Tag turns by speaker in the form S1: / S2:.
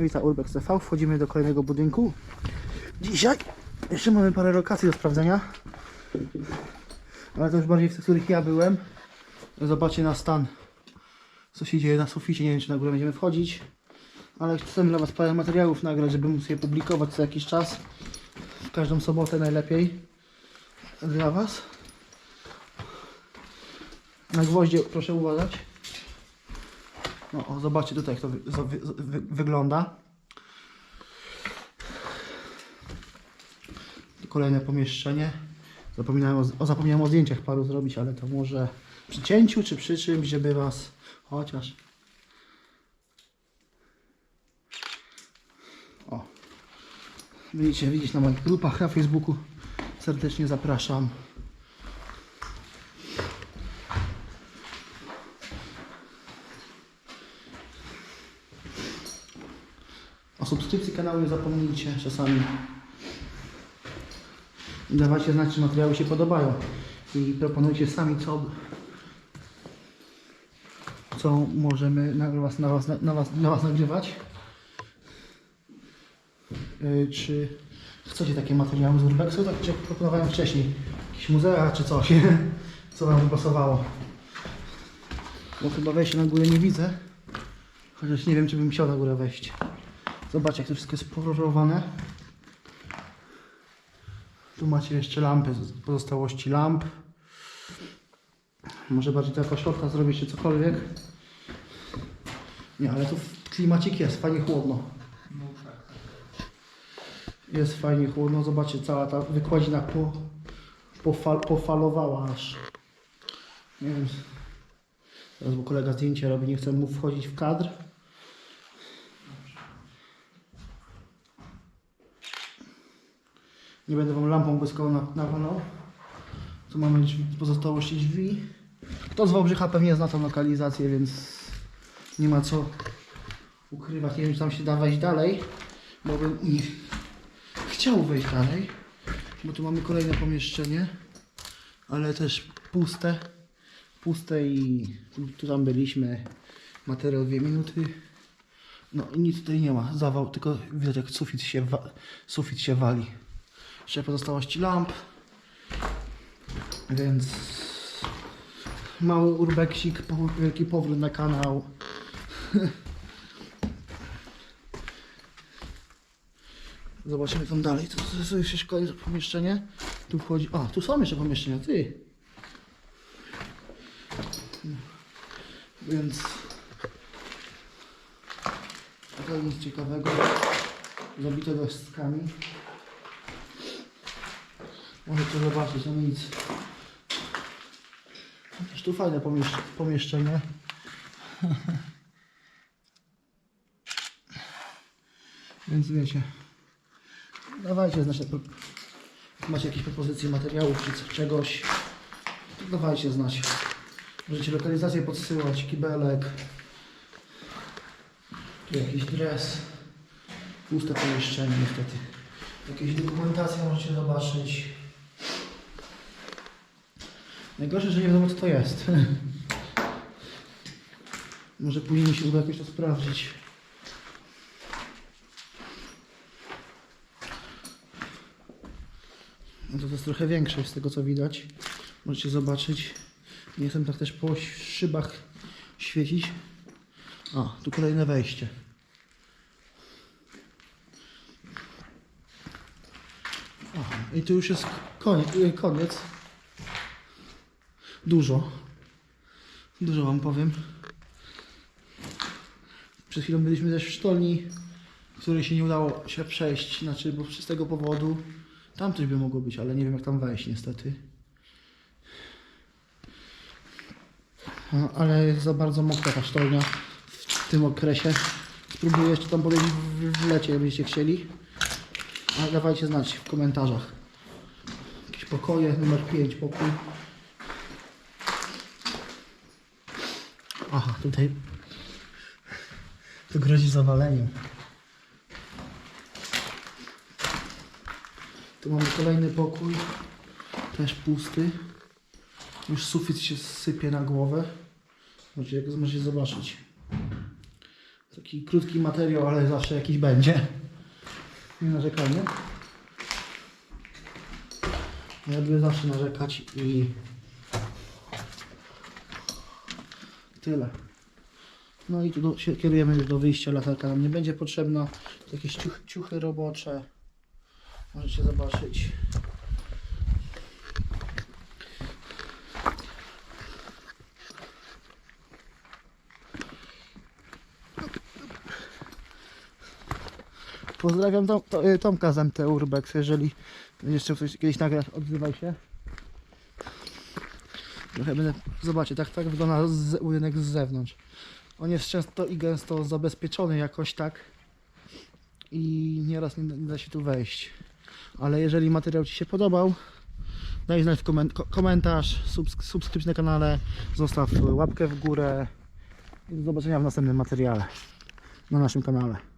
S1: Witam Urbex TV. Wchodzimy do kolejnego budynku. Dzisiaj jeszcze mamy parę lokacji do sprawdzenia. Ale to już bardziej w tych, których ja byłem. Zobaczcie na stan. Co się dzieje na suficie. Nie wiem, czy na górę będziemy wchodzić. Ale chcemy dla Was parę materiałów nagrać, żeby móc je publikować co jakiś czas. W każdą sobotę najlepiej. Dla Was. Na gwoździe proszę uważać. No, o, zobaczcie tutaj, jak to wy, wy, wy, wygląda. Kolejne pomieszczenie. Zapominałem o, o, zapomniałem o zdjęciach paru zrobić, ale to może przy cięciu czy przy czymś, żeby Was chociaż. O. Widzicie, widzieć na moich grupach na Facebooku. Serdecznie zapraszam. O subskrypcji kanału nie zapomnijcie czasami. Dawajcie znać, czy materiały się podobają. I proponujcie sami, co, co możemy na was, na was, na was, na was nagrywać. Yy, czy chcecie takie materiały z Urbexu, tak jak proponowałem wcześniej? Jakieś muzea czy coś, co wam pasowało? Bo chyba wejścia na górę nie widzę. Chociaż nie wiem, czy bym chciał na górę wejść. Zobaczcie, jak to wszystko jest pokolorowane. Tu macie jeszcze lampy, pozostałości lamp. Może bardziej to jako środka zrobić czy cokolwiek. Nie, ale tu klimacik jest, fajnie chłodno. Jest fajnie chłodno, zobaczcie, cała ta wykładzina po, pofal, pofalowała aż. Nie wiem, teraz bo kolega zdjęcie robi, nie chcę mu wchodzić w kadr. Nie będę wam lampą błyskową na- nawalał. Tu mamy pozostałości drzwi. Kto z Wałbrzycha pewnie zna tą lokalizację, więc nie ma co ukrywać. Nie wiem, czy tam się da wejść dalej, bo bym chciał wejść dalej, bo tu mamy kolejne pomieszczenie, ale też puste. Puste i tu, tam byliśmy. Materiał dwie minuty. No i nic tutaj nie ma. Zawał, tylko widać jak sufit się, sufit się wali. Jeszcze pozostałości lamp. Więc mały urbeksik, wielki powrót na kanał. Zobaczymy tam dalej. To już jest kolejne pomieszczenie. Tu wchodzi. A, tu są jeszcze pomieszczenia, ty. Więc to nic ciekawego. Zabite destkami. Możecie zobaczyć, no nic. Chociaż tu fajne pomieszcz pomieszczenie. Więc wiecie. Dawajcie znać, macie jakieś propozycje materiałów czy czegoś. Dawajcie znać. Możecie lokalizację podsyłać, kibelek. Tu jakiś dres. Puste pomieszczenie niestety. Jakieś dokumentacje możecie zobaczyć. Najgorsze, że nie wiadomo co to jest. Może później mi się uda jakoś to sprawdzić. No to, jest trochę większe z tego co widać. Możecie zobaczyć. Nie chcę tak też po szybach świecić. A, tu kolejne wejście. Aha, i tu już jest koniec. koniec. Dużo. Dużo wam powiem. Przed chwilą byliśmy też w sztolni, w której się nie udało się przejść, znaczy, bo z tego powodu tam coś by mogło być, ale nie wiem jak tam wejść niestety. No, ale jest za bardzo mokra ta sztolnia w tym okresie. Spróbuję jeszcze tam podejść w, lecie, jakbyście chcieli. Ale dawajcie znać w komentarzach. Jakieś pokoje, numer 5 pokój. Aha, tutaj to grozi zawaleniem. Tu mamy kolejny pokój, też pusty. Już sufit się sypie na głowę. Możecie, jak możecie zobaczyć. Taki krótki materiał, ale zawsze jakiś będzie. Nie narzekajmy. Ja lubię zawsze narzekać i tyle. No i tu do, się kierujemy już do wyjścia, latarka nam nie będzie potrzebna. Jakieś ciuchy, ciuchy robocze. Możecie zobaczyć. Pozdrawiam Tom, to, y, Tomka z MT Urbex, jeżeli jeszcze ktoś kiedyś nagrać, odzywaj się. Trochę będę, zobaczcie, tak, tak wygląda z, budynek z zewnątrz. On jest często i gęsto zabezpieczony jakoś tak i nieraz nie, nie da się tu wejść. Ale jeżeli materiał Ci się podobał, daj znać komentarz, subsk- subskrypcję na kanale, zostaw łapkę w górę i do zobaczenia w następnym materiale na naszym kanale.